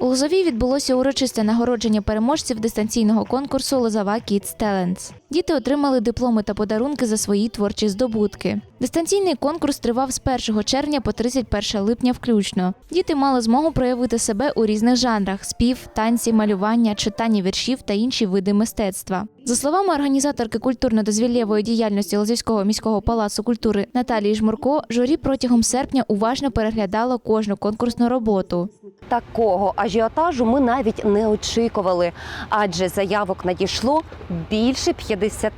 У Лозовій відбулося урочисте нагородження переможців дистанційного конкурсу Лозова Kids Talents. Діти отримали дипломи та подарунки за свої творчі здобутки. Дистанційний конкурс тривав з 1 червня по 31 липня включно. Діти мали змогу проявити себе у різних жанрах: спів, танці, малювання, читання віршів та інші види мистецтва. За словами організаторки культурно-дозвіллєвої діяльності Лозівського міського палацу культури Наталії Жмурко, журі протягом серпня уважно переглядало кожну конкурсну роботу. Такого ажіотажу ми навіть не очікували, адже заявок надійшло більше 50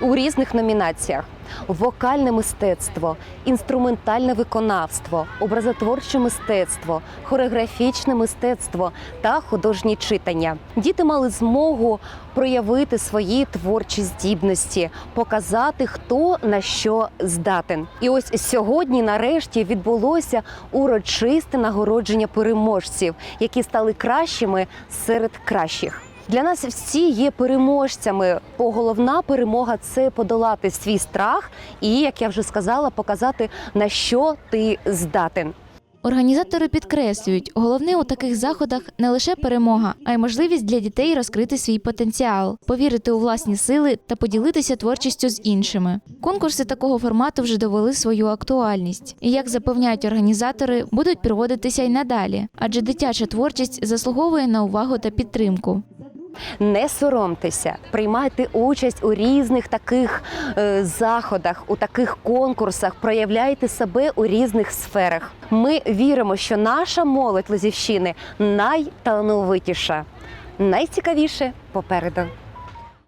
у різних номінаціях: вокальне мистецтво, інструментальне виконавство, образотворче мистецтво, хореографічне мистецтво та художні читання. Діти мали змогу проявити свої творчі здібності, показати, хто на що здатен. І ось сьогодні, нарешті, відбулося урочисте нагородження переможців, які стали кращими серед кращих. Для нас всі є переможцями, головна перемога це подолати свій страх і, як я вже сказала, показати на що ти здатен. Організатори підкреслюють, головне у таких заходах не лише перемога, а й можливість для дітей розкрити свій потенціал, повірити у власні сили та поділитися творчістю з іншими. Конкурси такого формату вже довели свою актуальність, і як запевняють організатори, будуть проводитися й надалі, адже дитяча творчість заслуговує на увагу та підтримку. Не соромтеся, приймайте участь у різних таких е, заходах, у таких конкурсах, проявляйте себе у різних сферах. Ми віримо, що наша молодь Лозівщини найталановитіша, найцікавіше попереду.